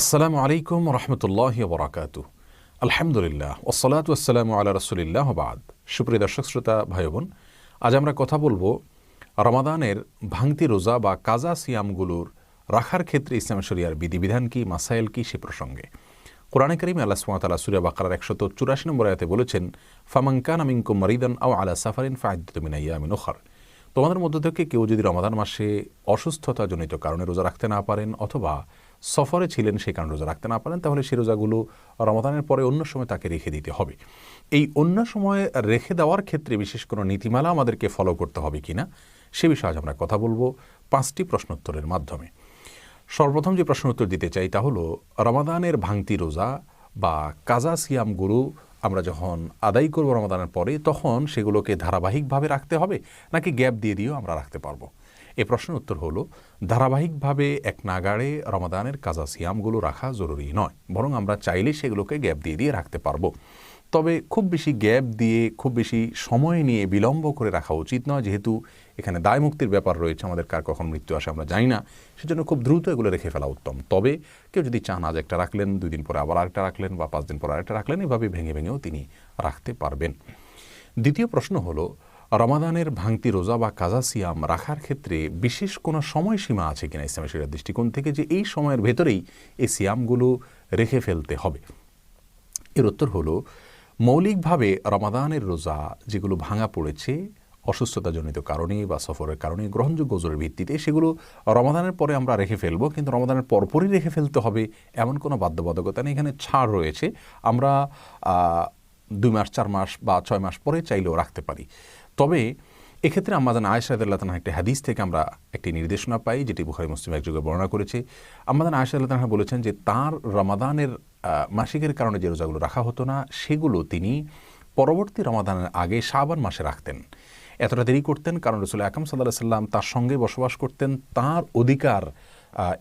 আসসালামু আলাইকুম রহমতুল্লাহ বরাকাতু। আলহামদুলিল্লাহ ওসলাত ওসালাম আল্লাহ রসুলিল্লাহ বাদ। সুপ্রিয় দর্শক, শ্রোতা ভাই বোন আজ আমরা কথা বলব রমাদানের ভাঙতি রোজা বা কাজা সিয়ামগুলোর রাখার ক্ষেত্রে ইসলাম শরিয়ার বিধিবিধান কি, মাসাইল কি সে প্রসঙ্গে। কোরআনে করিম আল্লাহ সুমাতালা সুরিয়া বাকার একশত চুরাশি নম্বর আয়াতে বলেছেন ফামাঙ্কান আমিনকুম মারিদান আও আলা সাফারিন ফায়দুমিনাইয়া আমিন ওখার তোমাদের মধ্য থেকে কেউ যদি রমাদান মাসে অসুস্থতাজনিত কারণে রোজা রাখতে না পারেন অথবা সফরে ছিলেন সেই কারণে রোজা রাখতে না পারেন, তাহলে সেই রোজাগুলো রমাদানের পরে অন্য সময় তাকে রেখে দিতে হবে। এই অন্য সময় রেখে দেওয়ার ক্ষেত্রে বিশেষ কোনো নীতিমালা আমাদেরকে ফলো করতে হবে কিনা, সে বিষয়ে আজ আমরা কথা বলব পাঁচটি প্রশ্নোত্তরের মাধ্যমে। সর্বপ্রথম যে প্রশ্ন উত্তর দিতে চাই তা হলো, রমাদানের ভাঙতি রোজা বা কাজা সিয়ামগুলো আমরা যখন আদায় করব রমাদানের পরে, তখন সেগুলোকে ধারাবাহিকভাবে রাখতে হবে, নাকি গ্যাপ দিয়ে দিয়েও আমরা রাখতে পারব? এ প্রশ্নের উত্তর হলো, ধারাবাহিকভাবে এক নাগাড়ে রমাদানের কাজা সিয়ামগুলো রাখা জরুরি নয়, বরং আমরা চাইলে সেগুলোকে গ্যাপ দিয়ে দিয়ে রাখতে পারব। তবে খুব বেশি গ্যাপ দিয়ে, খুব বেশি সময় নিয়ে বিলম্ব করে রাখা উচিত নয়, যেহেতু এখানে দায় মুক্তির ব্যাপার রয়েছে, আমাদের কার কখন মৃত্যু আসে আমরা জানি না, সেজন্য খুব দ্রুত এগুলো রেখে ফেলা উত্তম। তবে কেউ যদি চান আজ একটা রাখলেন, দুই দিন পরে আবার আরেকটা রাখলেন বা পাঁচ দিন পরে আরেকটা রাখলেন, এভাবে ভেঙে ভেঙেও তিনি রাখতে পারবেন। দ্বিতীয় প্রশ্ন হলো, রমাদানের ভাঙতি রোজা বা কাজা সিয়াম রাখার ক্ষেত্রে বিশেষ কোনো সময়সীমা আছে কিনা ইসলামের সেটার দৃষ্টিকোণ থেকে যে এই সময়ের ভেতরেই এই সিয়ামগুলো রেখে ফেলতে হবে? এর উত্তর হলো মৌলিকভাবে রমাদানের রোজা যেগুলো ভাঙা পড়েছে, অসুস্থতাজনিত কারণে বা সফরের কারণে, গ্রহণযোগ্য ওজোরের ভিত্তিতে, সেগুলো রমাদানের পরে আমরা রেখে ফেলব, কিন্তু রমাদানের পরপরই রেখে ফেলতে হবে এমন কোনো বাধ্যবাধকতা নেই। এখানে ছাড় রয়েছে। আমরা দুই মাস, চার মাস বা ছয় মাস পরে চাইলেও রাখতে পারি। তবে এক্ষেত্রে আমাদান আয়সাদুল্লাহ তালা একটি হাদিস থেকে আমরা একটি নির্দেশনা পাই, যেটি বুখারি মুসলিম একযোগে বর্ণনা করেছে। আমাদান আয়সাদুল্লাহ তালা বলেছেন যে, তার রমাদানের মাসিকের কারণে যে রোজাগুলো রাখা হতো না, সেগুলো তিনি পরবর্তী রমাদানের আগে শাবান মাসে রাখতেন। এতটা দেরি করতেন, কারণ রসুল আকাম সাল্লাহ সাল্লাম তার সঙ্গে বসবাস করতেন, তার অধিকার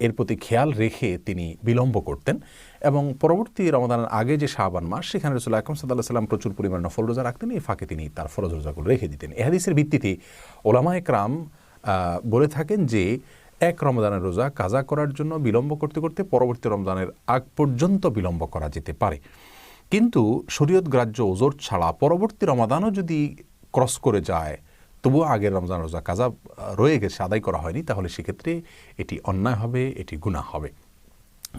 এর প্রতি খেয়াল রেখে তিনি বিলম্ব করতেন এবং পরবর্তী রমাদানের আগে যে শাহবান মাস, সেখানে রসুল আকরম সাল্লাহ সাল্লাম প্রচুর পরিমাণে নফল রোজা রাখতেন। এই ফাঁকে তিনি তার ফরজ রোজাগুলো রেখে দিতেন। এহাদিসের ভিত্তিতে ওলামা একরাম বলে থাকেন যে, এক রমজানের রোজা কাজা করার জন্য বিলম্ব করতে করতে পরবর্তী রমজানের আগ পর্যন্ত বিলম্ব করা যেতে পারে। কিন্তু শরীয়ত গ্রাহ্য ওজোর ছাড়া পরবর্তী রমাদানও যদি ক্রস করে যায় তবুও আগের রমজান রোজা কাজা রয়ে গেছে, আদায় করা হয়নি, তাহলে সেক্ষেত্রে এটি অন্যায় হবে, এটি গুণা হবে।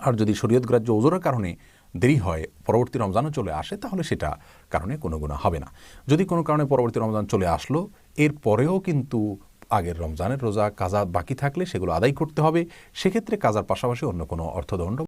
আর যদি শরীয়ত গ্রাহ্য ওজোরের কারণে দেরি হয়, পরবর্তী রমজানও চলে আসে, তাহলে সেটা কারণে কোনো গুণা হবে না। যদি কোনো কারণে পরবর্তী রমজান চলে আসলো, এর পরেও কিন্তু আগের রমজানের রোজা কাজা বাকি থাকলে সেগুলো আদায় করতে হবে। সেক্ষেত্রে কাজার পাশাপাশি অন্য কোনো অর্থদণ্ড